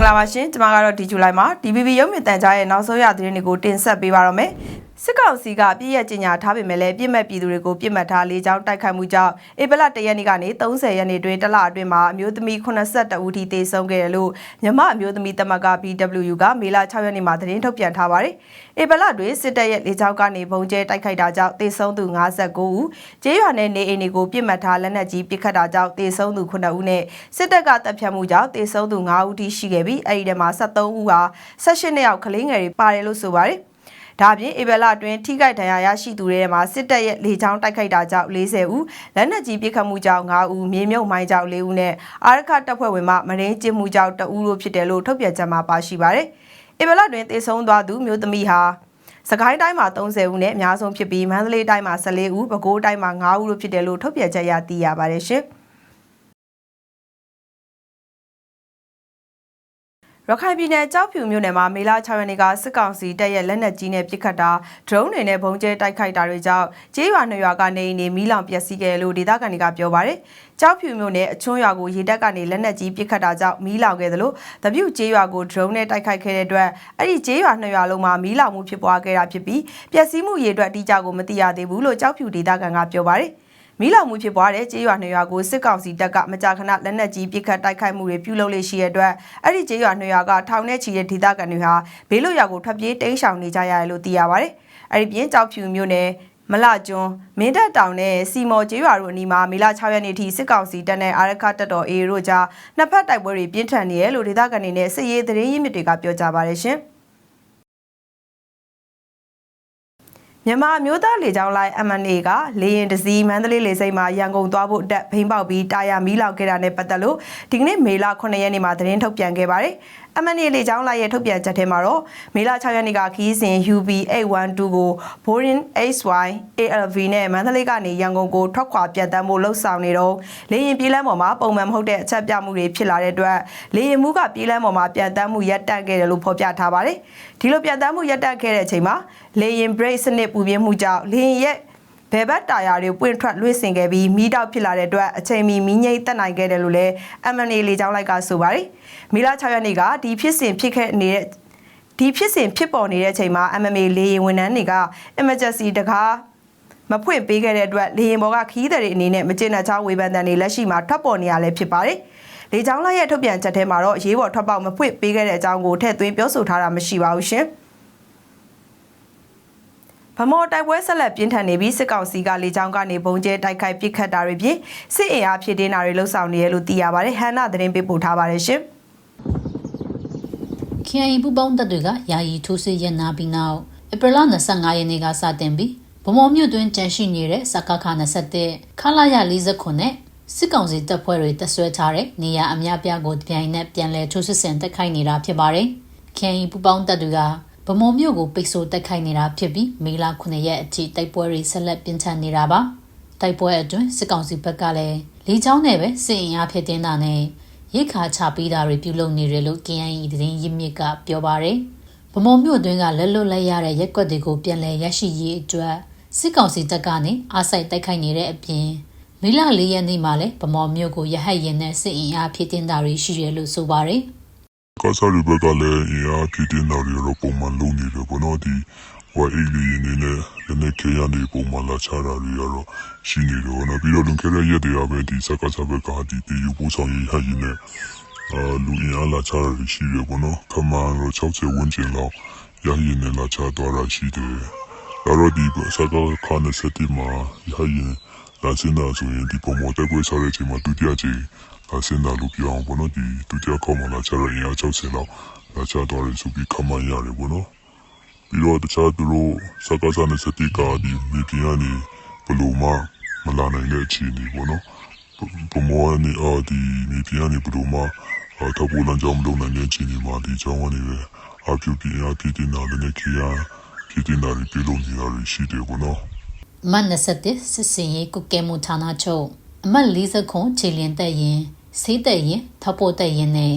င်္ဂလာပါရှင်ကျွန်မကတော့ဒီဇူလိုင်မှာ DBB ရုပ်မြင်သံကြားရဲ့နောက်ဆုံးရသတင်းတွေကိုတင်ဆက်ပေးပါတော့မယ် စစ်ကောင်စီကပြည်ရဲ့ကြီးညာထားပေမဲ့လည်းပြည်မဲ့ပြည်သူတွေကိုပြည်မှတ်ထားလေးချောင်းတိုက်ခိုက်မှုကြောင့်ဧပြီလ1ရက်နေ့ကနေ30ရက်နေ့တွင်တစ်လအတွင်းမှာအမျိုးသမီး82ဦးထိသေဆုံးခဲ့တယ်လို့မြမအမျိုးသမီးတမက BW ကမေလ6ရက်နေ့မှာသတင်းထုတ်ပြန်ထားပါတယ်ဧပြီလတွင်စစ်တပ်ရဲ့လေးချောင်းကနေဘုံကျဲတိုက်ခိုက်တာကြောင့်သေဆုံးသူ59ဦးကျေးရွာနယ်နေအိမ်တွေကိုပြည်မှတ်ထားလက်နက်ကြီးပစ်ခတ်တာကြောင့်သေဆုံးသူ9ဦးနဲ့စစ်တပ်ကတပ်ဖြတ်မှုကြောင့်သေဆုံးသူ9ဦးထိရှိခဲ့ပြီးအဲ့ဒီထဲမှာ73ဦးဟာ18နှစ်အောက်ကလေးငယ်တွေပါတယ်လို့ဆိုပါတယ် ဒါပြင်ဧပြီလအတွင်းထိခိုက်ဒဏ်ရာရရှိသူတွေထဲမှာစစ်တပ်ရဲ့လေကြောင်းတိုက်ခိုက်တာကြောင့်40ဦးလက်နက်ကြီးပစ်ခတ်မှုကြောင့်9ဦးမြေမြုပ်မိုင်းကြောင့်4ဦးနဲ့အာရခတပ်ဖွဲ့ဝင်မှမရင်းကျင်းမှုကြောင့်2ဦးတို့ဖြစ်တယ်လို့ထုတ်ပြန်ချက်မှာပါရှိပါတယ်ဧပြီလတွင်တေဆုံးသွားသူမျိုးသမီးဟာစကိုင်းတိုင်းမှာ30ဦးနဲ့အများဆုံးဖြစ်ပြီးမန္တလေးတိုင်းမှာ14ဦးပဲခူးတိုင်းမှာ9ဦးတို့ဖြစ်တယ်လို့ထုတ်ပြန်ချက်ရသိရပါတယ်ရှင် ရခိုင်ပြည်နယ်ကြောက်ဖြူမြို့နယ်မှာမေလ6ရက်နေ့ကစစ်ကောင်စီတပ်ရဲ့လက်နက်ကြီးနဲ့ပစ်ခတ်တာဒရုန်းတွေနဲ့ဘုံကျဲတိုက်ခိုက်တာတွေကြောင့်ကျေးရွာနှစ်ရွာကနေအိမ်တွေမီးလောင်ပျက်စီးခဲ့လို့ဒေသခံတွေကပြောပါတယ်။ကြောက်ဖြူမြို့နယ်အချွန်းရွာကိုရေတပ်ကနေလက်နက်ကြီးပစ်ခတ်တာကြောင့်မီးလောင်ခဲ့သလိုတပြုတ်ကျေးရွာကိုဒရုန်းနဲ့တိုက်ခိုက်ခဲ့တဲ့အတွက်အဲ့ဒီကျေးရွာနှစ်ရွာလုံးမှာမီးလောင်မှုဖြစ်ပွားခဲ့တာဖြစ်ပြီးပျက်စီးမှုရေအတွက်အတိအကျကိုမသိရသေးဘူးလို့ကြောက်ဖြူဒေသခံကပြောပါတယ်။ မီးလောင်မှုဖြစ်ပွားတဲ့ကျေးရွာနှစ်ရွာကိုစစ်ကောင်စီတပ်ကမကြာခဏလက်နက်ကြီးပစ်ခတ်တိုက်ခိုက်မှုတွေပြုလုပ်လေရှိတဲ့အတွက်အဲ့ဒီကျေးရွာနှစ်ရွာကထောင်ထဲချီတဲ့ဒေသခံတွေဟာဘေးလွတ်ရာကိုထွက်ပြေးတိမ်းရှောင်နေကြရတယ်လို့သိရပါတယ်။အဲ့ဒီပြင်ကြောက်ဖြူမြို့နယ်မလကျွန်းမင်းတပ်တောင်နဲ့စီမော်ကျေးရွာတို့အနီးမှာမေလ6ရက်နေ့ထိစစ်ကောင်စီတပ်နဲ့အာရခတပ်တော် AA တို့ကြားနှစ်ဖက်တိုက်ပွဲတွေပြင်းထန်နေတယ်လို့ဒေသခံတွေနဲ့စစ်ရေးသတင်းရင်းမြစ်တွေကပြောကြားပါတယ်ရှင်။ မြန်မာမျိုးသားလေကြောင်းလိုင်း MNA ကလေရင်တစည်းမန္တလေးလေဆိပ်မှာရန်ကုန်သွားဖို့အတွက်ဖိန်းပေါက်ပြီးတာယာမီးလောက်ခဲ့တာနဲ့ပတ်သက်လို့ဒီကနေ့မေလ9ရက်နေ့မှာသတင်းထုတ်ပြန်ခဲ့ပါတယ်။ MNA လေကြောင်းလိုင်းရဲ့ထုတ်ပြန်ချက်ထဲမှာတော့မေလ6ရက်နေ့ကခီးစဉ် UB812 ကို Boeing XY ALV နဲ့မန္တလေးကနေရန်ကုန်ကိုထွက်ခွာပြန်တမ်းဖို့လှုပ်ဆောင်နေတော့လေရင်ပြေးလမ်းပေါ်မှာပုံမှန်မဟုတ်တဲ့အချက်ပြမှုတွေဖြစ်လာတဲ့အတွက်လေရင်မှုကပြေးလမ်းပေါ်မှာပြန်တမ်းမှုရပ်တန့်ခဲ့တယ်လို့ဖော်ပြထားပါတယ်။ဒီလိုပြန်တမ်းမှုရပ်တန့်ခဲ့တဲ့အချိန်မှာလေရင် brake စနစ်ပူပြင်းမှုကြောင့်လေရင်ရဲ့ ဘယ်ဘက်တာယာတွေပွင့်ထွက်လွှင့်စင်ခဲ့ပြီးမီးတောက်ဖြစ်လာတဲ့အတွက်အချိန်မီမီးငိမ့်တက်နိုင်ခဲ့တယ်လို့လည်း MNA လေကြောင်းလိုက်ကဆိုပါတယ်။မီလာ6ရက်နေ့ကဒီဖြစ်စဉ်ဖြစ်ခဲ့နေတဲ့ဒီဖြစ်စဉ်ဖြစ်ပေါ်နေတဲ့အချိန်မှာ MMA လေရင်ဝန်ထမ်းတွေက emergency တကားမဖွင့်ပေးခဲ့တဲ့အတွက်လေရင်ဘော်ကခီးသည်တွေအနေနဲ့မကျေနပ်ချောင်းဝေဖန်တဲ့နေလက်ရှိမှာထွက်ပေါ်နေရလဲဖြစ်ပါတယ်။လေကြောင်းလိုက်ရဲ့ထုတ်ပြန်ချက်ထဲမှာတော့ရေးပေါ်ထွက်ပေါက်မဖွင့်ပေးခဲ့တဲ့အကြောင်းကိုထည့်သွင်းပြောဆိုထားတာမရှိပါဘူးရှင်။ ဗမော်တိုက်ပွဲဆက်လက်ပြင်းထန်နေပြီးစစ်ကောင်စီကလေကြောင်းကနေဘုံကျဲတိုက်ခိုက်ပစ်ခတ်တာတွေပြင်စစ်အင်အားဖြည့်တင်းတာတွေလှုပ်ဆောင်နေရလို့သိရပါတယ်ဟန်နာသတင်းပေးပို့ထားပါတယ်ရှင် KIA ပူပေါင်းတပ်တွေကယာယီထိုးစစ်ရနာပြီးနောက်ဧပြီလ25ရက်နေ့ကစတင်ပြီးဗမော်မြို့တွင်ကြန့်ရှိနေတဲ့စကခ27ခလာရ49နဲ့စစ်ကောင်စီတပ်ဖွဲ့တွေတပ်ဆွဲထားတဲ့နေရာအများပြားကိုတပြိုင်နက်ပြန်လည်ထိုးစစ်ဆင်တက်ခိုက်နေတာဖြစ်ပါတယ်။ KIA ပူပေါင်းတပ်တွေက ဗမော်မြို့ကိုပိတ်ဆို့တက်ခိုက်နေတာဖြစ်ပြီးမေလ9ရက်အထိတိုက်ပွဲတွေဆက်လက်ပြင်းထန်နေတာပါ။တိုက်ပွဲအတွင်းစစ်ကောင်စီဘက်ကလည်းလေကြောင်းနဲ့ပဲစစ်အင်အားဖြစ်တင်းတာနဲ့ရိတ်ခါချပေးတာတွေပြုလုပ်နေတယ်လို့ KNY သတင်းရင်းမြစ်ကပြောပါရယ်ဗမော်မြို့တွင်းကလက်လွတ်လိုက်ရတဲ့ရက်ွက်တွေကိုပြန်လည်ရရှိရေးအတွက်စစ်ကောင်စီတပ်ကနေအားစိုက်တိုက်ခိုက်နေတဲ့အပြင်မီလ၄ရက်နေ့မှာလည်းဗမော်မြို့ကိုရဟတ်ရင်နဲ့စစ်အင်အားဖြည့်တင်တာတွေရှိတယ်လို့ဆိုပါရယ် ကာဆာရီဘက်ကလည်းအင်အားဖြည့်တင်တာတွေတော့ပုံမှန်လုပ်နေတယ်ပေါ့နော်ဒီဟိုအေးလီနေနဲ့လည်းနဲ့ခေရနေပုံမှန်လာချတာတွေကတော့ရှိနေတယ်ပေါ့နော်ပြီးတော့လွန်ခဲ့တဲ့ရက်တွေကပဲဒီစကားစဘက်ကဒီတီယူပို့ဆောင်ရေးဟရင်နဲ့အာလူအင်အားလာချတာတွေရှိတယ်ပေါ့နော်ခမန်တော့60ဝန်းကျင်လောက်ရရင်နဲ့လာချသွားတာရှိတယ်ဒါတော့ဒီစကားခါနဲ့စက်တီမှာရရင်လာစင်တာဆိုရင်ဒီပုံမတက်ခွေစားတဲ့အချိန်မှာဒုတိယကြိမ် လာစင်တာလို့ပြောအောင်ပေါ့နော်ဒီဒုတိယခေါက်မှာလာချတော့အင်အား60လောက်လာချသွားတယ်ဆိုပြီးခမန်ရတယ်ပေါ့နော်ပြီးတော့တခြားသူတို့စကားစားနဲ့စက်တီကဒီမြေပြင်ကနေဘလို့မှမလာနိုင်တဲ့အခြေအနေပေါ့နော်ပမောနေအော်ဒီမြေပြင်ကနေဘလို့မှထပ်ပေါ်လမ်းကြောင်းမလုပ်နိုင်တဲ့အခြေအနေမှာဒီကြောင်းကနေပဲအပြုတ်ပြင်းအပြည့်တင်တာလည်းခေယာပြည်တင်တာတွေပြုလုပ်နေတာတွေရှိတယ်ပေါ့နော်အမတ်27စစ်စင်ရေးကုကဲမှုဌာနချုပ်အမတ်40ခွန်ခြေလျင်တက်ရင် ဆေးတက်ရင်ထောက်ပို့တက်ရင်နဲ့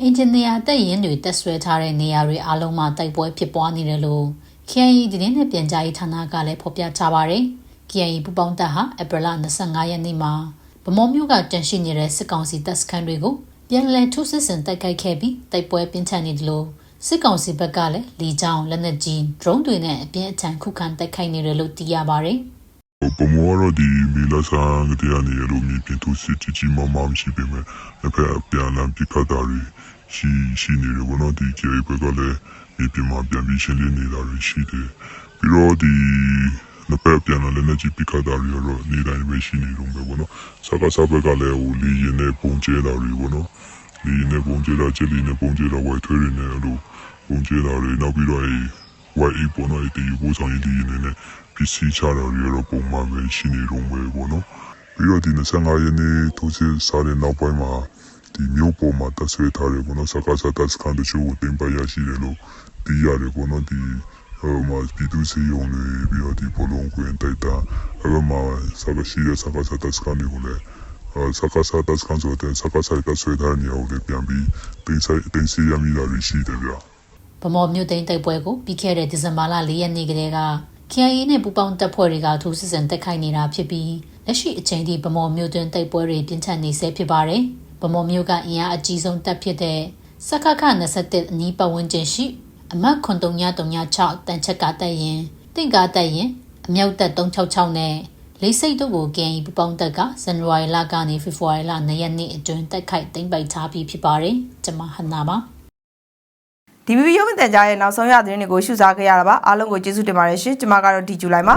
အင်ဂျင်နီယာတက်ရင်တွေတက်ဆွဲထားတဲ့နေရာတွေအားလုံးမှာတိုက်ပွဲဖြစ်ပွားနေတယ်လို့ KNY တင်းနဲ့ပြန်ကြားရေးဌာနကလည်းဖော်ပြထားပါတယ်။ KNY ပူပေါင်းတပ်ဟာဧပြီလ25ရက်နေ့မှာဗမော်မြို့ကတန်ရှိနေတဲ့စစ်ကောင်စီတပ်စခန်းတွေကိုပြန်လည်ထိုးစစ်ဆင်တိုက်ခိုက်ခဲ့ပြီးတိုက်ပွဲပြင်းထန်နေတယ်လို့စစ်ကောင်စီဘက်ကလည်းလီကြောင်လက်နက်ကြီး drone တွေနဲ့အပြင်းအထန်ခုခံတိုက်ခိုက်နေတယ်လို့သိရပါတယ်။ ပမောကတော့ဒီမီလာဆန်ကတရားနေရလို့မြေပြင်သူစစ်ကြီးကြီးမမမရှိပေမဲ့တစ်ဖက်အပြန်အလှန်ပြစ်ခတ်တာတွေရှိရှိနေတယ်ဘောနော်ဒီကျေဘက်ကလည်းမြေပြင်မှာပြန်ပြီးရှင်းလင်းနေတာတွေရှိတယ်ပြီးတော့ဒီနှစ်ဖက်ပြန်လာလည်းလက်ကြီးပြစ်ခတ်တာတွေကတော့နေတိုင်းပဲရှိနေတော့ပဲဘောနော်စကားစဘက်ကလည်းဟိုလီရင်နဲ့ပုံကျဲတာတွေဘောနော်လီရင်နဲ့ပုံကျဲတာချစ်လီနဲ့ပုံကျဲတာဝိုက်ထွေးတွေနဲ့အဲ့လိုပုံကျဲတာတွေနောက်ပြီးတော့အဲ ဝိုက်အေးပေါ်တော့ဒီဘူဆောင်ရည်ဒီနေနဲ့ပစ္စည်းချတာတွေတော့ပုံမှန်ပဲရှိနေတော့ပဲပေါ့နော်ပြီးတော့ဒီ25ရက်နေ့ထိုးစစ်စားတဲ့နောက်ပိုင်းမှာဒီမျိုးပေါ်မှာတဆွေးထားတယ်ပေါ့နော်စကားစတတ်စကန်တချို့ကိုတင်ပရရှိတယ်လို့သိရတယ်ပေါ့နော်ဒီဟိုမှာပြည်သူစီယုံတွေပြီးတော့ဒီဘလုံးကွင်းတိုက်တာအဲ့မှာစကားရှိတဲ့စကားစတတ်စကန်တွေကိုလည်းအဲစကားစတတ်စကန်ဆိုတဲ့စကားစတတ်ဆွေးထားတဲ့နေရာကိုလည်းပြန်ပြီးတင်ဆိုင်တင်စီရမိတာတွေရှိတယ်ဗျာ ဗမော်မြို့သိမ်းတိုက်ပွဲကိုပြီးခဲ့တဲ့ဒီဇင်ဘာလ၄ရက်နေ့ကတည်းက KIA နဲ့ပူးပေါင်းတပ်ဖွဲ့တွေကထိုးစစ်ဆင်တိုက်ခိုက်နေတာဖြစ်ပြီးလက်ရှိအချိန်ထိဗမော်မြို့တွင်တိုက်ပွဲတွေပြင်းထန်နေဆဲဖြစ်ပါတယ်။ဗမော်မြို့ကအင်အားအကြီးဆုံးတပ်ဖြစ်တဲ့စခခ27အနီးပတ်ဝန်းကျင်ရှိအမတ်9336တန်ချက်ကတပ်ရင်တင့်ကားတပ်ရင်အမြောက်တပ်366နဲ့လေးစိတ်တို့ကို KIA ပူးပေါင်းတပ်ကဇန်နဝါရီလကနေဖေဖော်ဝါရီလ2ရက်နေ့အတွင်းတိုက်ခိုက်သိမ်းပိုက်ထားပြီးဖြစ်ပါတယ်။ကျွန်မဟန်နာပါ DBB ရုပ်မြင်သံကြားရဲ့နောက်ဆုံးရသတင်းတွေကိုရှုစားခဲ့ရတာပါအားလုံးကိုကျေးဇူးတင်ပါတယ်ရှင်ကျွန်မကတော့ဒီဇူလိုင်ပါ